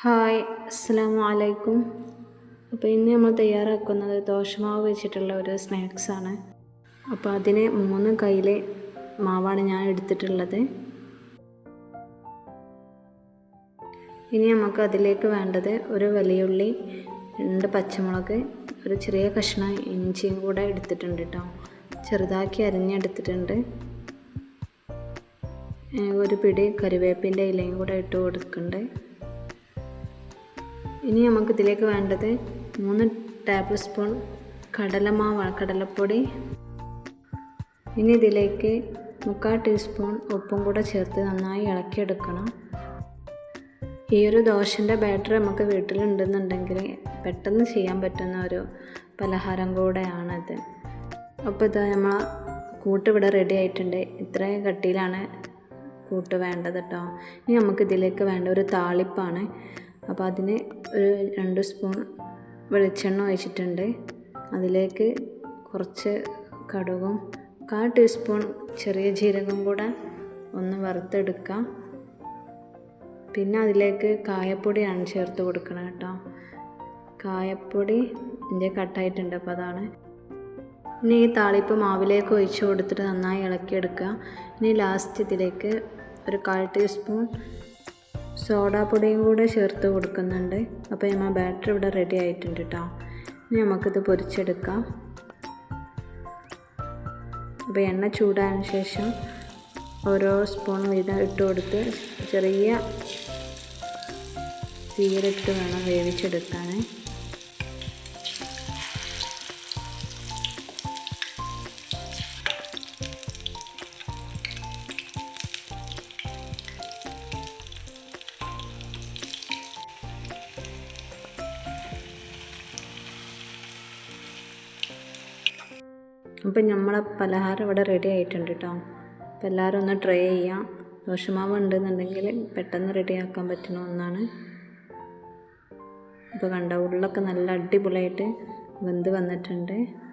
Hi അസ്സാം അലൈക്കും അപ്പോൾ ഇന്ന് നമ്മൾ തയ്യാറാക്കുന്നത് ദോശമാവ് വെച്ചിട്ടുള്ള ഒരു സ്നാക്സാണ് അപ്പോൾ അതിന് മൂന്ന് കയ്യിലെ മാവാണ് ഞാൻ എടുത്തിട്ടുള്ളത്. ഇനി നമുക്ക് അതിലേക്ക് വേണ്ടത് ഒരു വലിയുള്ളി രണ്ട് പച്ചമുളക് ഒരു ചെറിയ കഷ്ണം ഇഞ്ചിയും കൂടെ എടുത്തിട്ടുണ്ട് കേട്ടോ. ചെറുതാക്കി അരിഞ്ഞെടുത്തിട്ടുണ്ട്. ഒരു പിടി കറിവേപ്പിന്റെ ഇലയും കൂടെ ഇട്ട് കൊടുക്കുന്നുണ്ട്. ഇനി നമുക്ക് ഇതിലേക്ക് വേണ്ടത് മൂന്ന് ടേബിൾ സ്പൂൺ കടലമാവ് കടലപ്പൊടി. ഇനി ഇതിലേക്ക് മുക്കാൽ ടീസ്പൂൺ ഉപ്പും കൂടെ ചേർത്ത് നന്നായി ഇളക്കിയെടുക്കണം. ഈ ഒരു ദോശന്റെ ബാറ്റർ നമുക്ക് വീട്ടിലുണ്ടെന്നുണ്ടെങ്കിൽ പെട്ടെന്ന് ചെയ്യാൻ പറ്റുന്ന ഒരു പലഹാരം കൂടെയാണിത്. അപ്പോൾ ഇത് നമ്മൾ കൂട്ട് ഇവിടെ റെഡി ആയിട്ടുണ്ട്. ഇത്രയും കട്ടിയിലാണ് കൂട്ട് വേണ്ടത് കേട്ടോ. ഇനി നമുക്ക് ഇതിലേക്ക് വേണ്ട ഒരു താളിപ്പാണ്. അപ്പോൾ അതിന് ഒരു രണ്ട് സ്പൂൺ വെളിച്ചെണ്ണ ഒഴിച്ചിട്ടുണ്ട്. അതിലേക്ക് കുറച്ച് കടുകും കാൽ ടീസ്പൂൺ ചെറിയ ജീരകം കൂടെ ഒന്ന് വറുത്തെടുക്കാം. പിന്നെ അതിലേക്ക് കായപ്പൊടിയാണ് ചേർത്ത് കൊടുക്കണം കേട്ടോ. കായപ്പൊടി ഇതിന്റെ കട്ടായിട്ടുണ്ട് അപ്പോൾ അതാണ്. ഇനി ഈ താളിപ്പ് മാവിലേക്ക് ഒഴിച്ചു കൊടുത്തിട്ട് നന്നായി ഇളക്കിയെടുക്കുക. ഇനി ലാസ്റ്റ് ഇതിലേക്ക് ഒരു കാൽ ടീസ്പൂൺ സോഡാപ്പൊടിയും കൂടെ ചേർത്ത് കൊടുക്കുന്നുണ്ട്. അപ്പോൾ നമ്മൾ ബാറ്റർ ഇവിടെ റെഡി ആയിട്ടുണ്ട് കേട്ടോ ഇനി നമുക്കിത് പൊരിച്ചെടുക്കാം. അപ്പോൾ എണ്ണ ചൂടായതിനു ശേഷം ഓരോ സ്പൂൺ വീതം ഇട്ട് കൊടുത്ത് ചെറിയ തീയിലിട്ട് വേണം വേവിച്ചെടുക്കാൻ അപ്പം നമ്മളെ പലഹാരം ഇവിടെ റെഡി ആയിട്ടുണ്ട് കേട്ടോ അപ്പം എല്ലാവരും ഒന്ന് ട്രൈ ചെയ്യാം. ദോശമാവ് ഉണ്ടെന്നുണ്ടെങ്കിൽ പെട്ടെന്ന് റെഡിയാക്കാൻ പറ്റുന്ന ഒന്നാണ്. ഇപ്പോൾ കണ്ട ഉള്ളൊക്കെ നല്ല അടിപൊളിയായിട്ട് വെന്ത് വന്നിട്ടുണ്ട്.